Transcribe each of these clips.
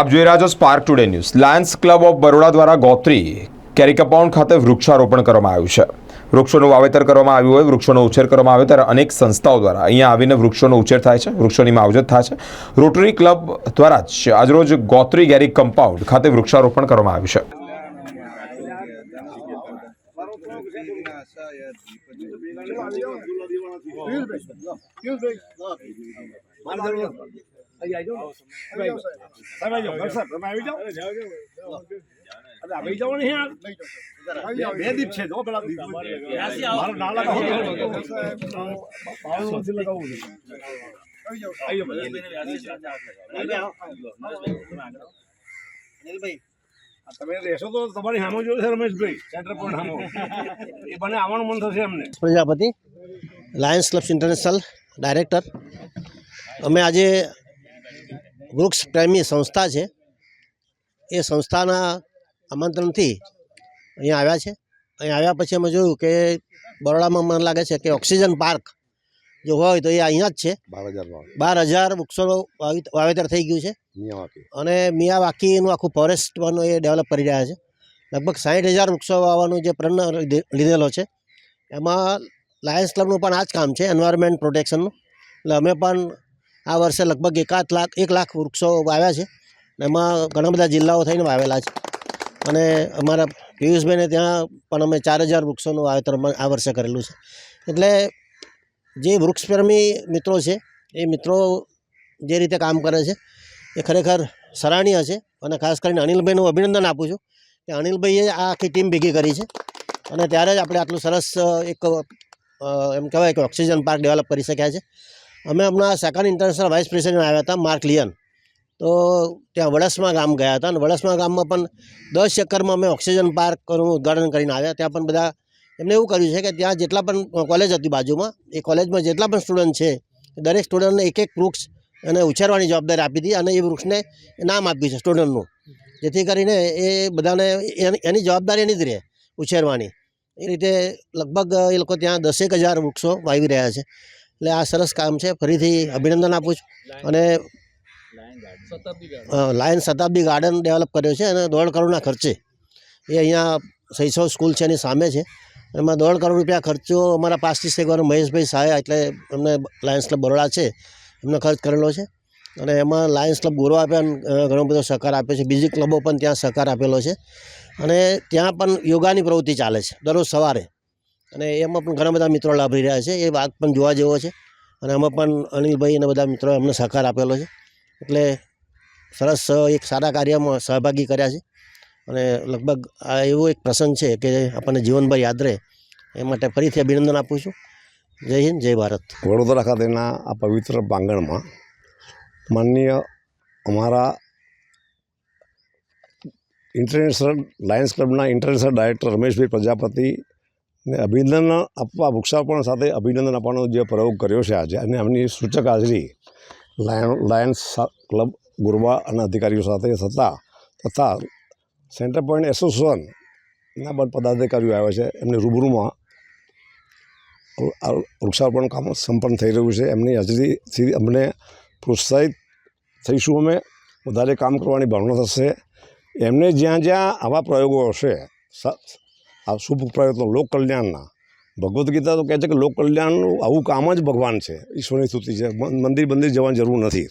આપ જોઈ રહ્યા છો spark today news Lions club of Baroda દ્વારા ગોત્રી કેરી કમ્પાઉન્ડ ખાતે વૃક્ષારોપણ કરવામાં આવ્યું છે. વૃક્ષોનું વાવેતર કરવામાં આવ્યું હોય, વૃક્ષોનો ઉછેર કરવામાં આવ્યો ત્યારે અનેક સંસ્થાઓ દ્વારા અહીંયા આવીને વૃક્ષોનો ઉછેર થાય છે, વૃક્ષોની માવજત થાય છે. રોટરી ક્લબ દ્વારા જ આજરોજ ગોત્રી ગેરી કમ્પાઉન્ડ ખાતે વૃક્ષારોપણ કરવામાં આવ્યું છે. આવી જાઓ ને યાર બે દીપ છે જો પેલા દીપ મારો ના લગાવો પાવર નથી લગાવવું છે આ તમે રહેશો તો તમારી સામે જોયું છે રમેશભાઈ સેન્ટર પોઈન્ટ સામે એ બને આવવાનું મન થશે એમને Prajapati Lions clubs international director અમે આજે વૃક્ષ પ્રેમી સંસ્થા છે. એ સંસ્થાના આમંત્રણથી અહીંયા આવ્યા છે. અહીં આવ્યા પછી અમે જોયું કે બરોડામાં મને લાગે છે કે ઓક્સિજન પાર્ક જો હોય તો એ અહીંયા જ છે. બાર હજાર વૃક્ષોનું વાવેતર થઈ ગયું છે. અને મિયાવાકીનું આખું ફોરેસ્ટ પણ એ ડેવલપ કરી રહ્યા છે. લગભગ સાઠ હજાર વૃક્ષો વાવવાનું જે પ્રણ લીધે- લીધેલો છે. એમાં લાયન્સ ક્લબનું પણ આ જ કામ છે એન્વાયરમેન્ટ પ્રોટેક્શનનું એટલે અમે પણ આ વર્ષે લગભગ એકાદ લાખ, એક લાખ વૃક્ષો વાવ્યા છે એમાં ઘણા બધા જિલ્લાઓ થઈને વાવેલા છે. અને અમારા પિયુષભાઈને ત્યાં પણ અમે ચાર હજાર વૃક્ષોનું વાવેતર આ વર્ષે કરેલું છે. એટલે જે વૃક્ષપ્રેમી મિત્રો છે, એ મિત્રો જે રીતે કામ કરે છે, એ ખરેખર સરાહનીય છે. અને ખાસ કરીને અનિલભાઈનું અભિનંદન આપું છું કે અનિલભાઈએ આ આખી ટીમ ભેગી કરી છે. અને ત્યારે જ આપણે આટલું સરસ એક એમ કહેવાય કે ઓક્સિજન પાર્ક ડેવલપ કરી શક્યા છે. અમે હમણાં સેકન્ડ ઇન્ટરનેશનલ વાઇસ પ્રેસિડેન્ટ આવ્યા હતા, માર્ક લિયન. તો ત્યાં વડસમા ગામ ગયા હતા અને વડસમા ગામમાં પણ દસ એકરમાં અમે ઓક્સિજન પાર્કનું ઉદ્ઘાટન કરીને આવ્યા. ત્યાં પણ બધા એમને એવું કર્યું છે કે ત્યાં જેટલા પણ કોલેજ હતી બાજુમાં, એ કોલેજમાં જેટલા પણ સ્ટુડન્ટ છે દરેક સ્ટુડન્ટને એક એક વૃક્ષ એને ઉછેરવાની જવાબદારી આપી હતી અને એ વૃક્ષને નામ આપ્યું છે સ્ટુડન્ટનું જેથી કરીને એ બધાને એની જવાબદારી એની જ રહે ઉછેરવાની. એ રીતે લગભગ એ લોકો ત્યાં દસેક હજાર વૃક્ષો વાવી રહ્યા છે. એટલે આ સરસ કામ છે. ફરીથી અભિનંદન આપું છું. અને લાયન શતાબ્દી ગાર્ડન ડેવલપ કર્યો છે અને દોઢ કરોડના ખર્ચે. એ અહીંયા સૈસવ સ્કૂલ છે, એની સામે છે. એમાં દોઢ કરોડ રૂપિયા ખર્ચો અમારા પાસથી શેખવાનો મહેશભાઈ સાહેબ એટલે એમને લાયન્સ ક્લબ બરોડા છે. એમને ખર્ચ કરેલો છે. અને એમાં લાયન્સ ક્લબ ગોરો આપ્યા ઘણો બધો સહકાર આપ્યો છે. બીજી ક્લબો પણ ત્યાં સહકાર આપેલો છે. અને ત્યાં પણ યોગાની પ્રવૃત્તિ ચાલે છે. દરરોજ સવારે અને એમાં પણ ઘણા બધા મિત્રો લાભ રહ્યા છે. એ વાત પણ જોવા જેવો છે. અને એમાં પણ અનિલભાઈ અને બધા મિત્રો એમને સહકાર આપેલો છે. એટલે સરસ એક સારા કાર્યમાં સહભાગી કર્યા છે. અને લગભગ આ એવો એક પ્રસંગ છે કે આપણને જીવનભર યાદ રહે. એ માટે ફરીથી અભિનંદન આપું છું. જય હિન્દ, જય ભારત. વડોદરા ખાતેના આ પવિત્ર પ્રાંગણમાં માનનીય અમારા ઇન્ટરનેશનલ લાયન્સ ક્લબના ઇન્ટરનેશનલ ડાયરેક્ટર રમેશભાઈ પ્રજાપતિને અભિનંદન આપવા, વૃક્ષારોપણ સાથે અભિનંદન આપવાનો જે પ્રયોગ કર્યો છે આજે, અને એમની સૂચક હાજરી લાયન, લાયન્સ ક્લબ ગુરવા અને અધિકારીઓ સાથે થતા તથા સેન્ટર પોઈન્ટ એસોસિએશનના બધા પદાધિકારીઓ આવ્યા છે, એમની રૂબરૂમાં વૃક્ષારોપણ કામ સંપન્ન થઈ રહ્યું છે, એમની હાજરીથી અમને પ્રોત્સાહિત થઈશું અમે, વધારે કામ કરવાની ભાવના થશે. એમને જ્યાં જ્યાં આવા પ્રયોગો હશે આ શુભ પ્રયત્નો લોક કલ્યાણના. ભગવદ્ ગીતા તો કહે છે કે લોક કલ્યાણનું આવું કામ જ ભગવાન છે. ઈશ્વરની સ્તુતિ છે. મંદિર મંદિર જવાની જરૂર નથી.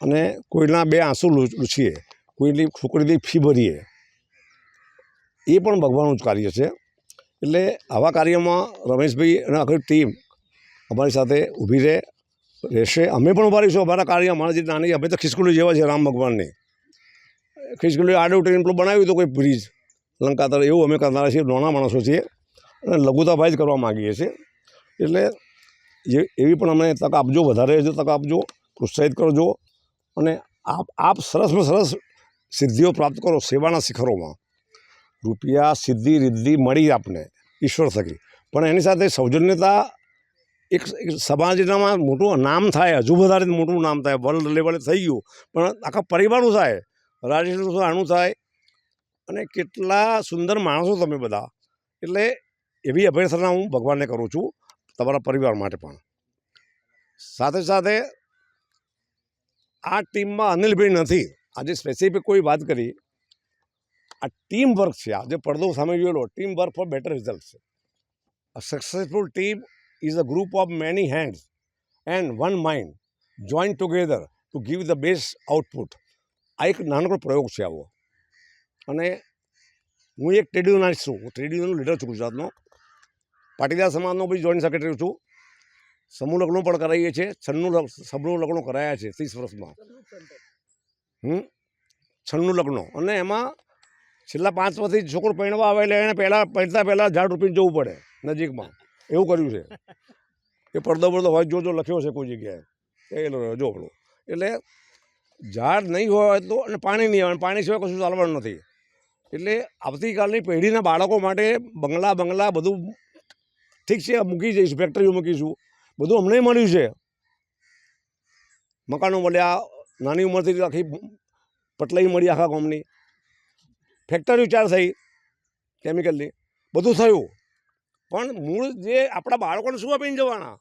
અને કોઈના બે આંસુ લૂછીએ, કોઈની છોકરીની ફી ભરીએ, એ પણ ભગવાનનું જ કાર્ય છે. એટલે આવા કાર્યમાં રમેશભાઈ અને આખી ટીમ અમારી સાથે ઊભી રહે, રહેશે. અમે પણ ઊભા રહીશું અમારા કાર્ય. અમારા જે નાની, અમે તો ખિસકુલી જેવા છે રામ ભગવાનની. ખિસકુલી આડે ઉઠીને પેલું બનાવ્યું હતું કોઈ બ્રિજ. લંકા તરફ એવું અમે કરનારા છીએ, નાના માણસો છીએ અને લઘુતાભાઈ જ કરવા માગીએ છીએ. એટલે જે એવી પણ અમને તક આપજો, વધારે જો તક આપજો, પ્રોત્સાહિત કરજો અને આપ આપ સરસમાં સરસ સિદ્ધિઓ પ્રાપ્ત કરો સેવાના શિખરોમાં. રૂપિયા સિદ્ધિ રિદ્ધિ મળી આપને, ઈશ્વર થકી. પણ એની સાથે સૌજન્યતા, એક સમાજનામાં મોટું નામ થાય, હજુ વધારે મોટું નામ થાય વર્લ્ડ લેવલે થઈ ગયું, પણ આખા પરિવારનું થાય રાજ્યનું આનું થાય અને કેટલા સુંદર માણસો તમે બધા. એટલે એવી અભ્યર્થના હું ભગવાનને કરું છું, તમારા પરિવાર માટે પણ. સાથે સાથે આ ટીમમાં અનિલભાઈ નથી. આજે સ્પેસિફિક કોઈ વાત કરી. આ ટીમ વર્ક છે. આજે પડદો સામે જોયેલો. Team work for better result છે. A successful team is a group of many hands and one mind joint together to give the best output આ એક નાનકડો પ્રયોગ છે આવો. અને હું એક ટ્રેડ યુનિયનિસ્ટ છું. હું ટ્રેડ યુનિયનનો લીડર છું ગુજરાતનો. પાટીદાર સમાજનો બી જોઈન્ટ સેક્રેટરી છું. સમૂહ લગ્નો પણ કરાવીએ છીએ. છન્નું સમૂહ લગ્નો કરાયા છે ત્રીસ વર્ષમાં. હમ? છન્નું લગ્નો. અને એમાં છેલ્લા પાંચ વર્ષથી છોકરો પહેણવા આવે એટલે એને પહેલાં, પહેરતા પહેલાં ઝાડ રૂપીને જવું પડે નજીકમાં. એવું કર્યું છે. એ પડદો પડદો હોય જો જો લખ્યો છે કોઈ જગ્યાએ. એ જો એટલે ઝાડ નહીં હોય તો, અને પાણી નહીં આવે. પાણી સિવાય કશું ચાલવાનું નથી. એટલે આવતીકાલની પેઢીના બાળકો માટે બંગલા બંગલા બધું ઠીક છે, મૂકી જઈશું ફેક્ટરીઓ મૂકીશું. બધું અમને મળ્યું છે. મકાનો મળ્યા, નાની ઉંમરથી આખી પટલાઈ મળી આખા ગામની. ફેક્ટરીઓ ચાર થઈ કેમિકલની બધું થયું. પણ મૂળ જે આપણા બાળકોને શું આપીને જવાના?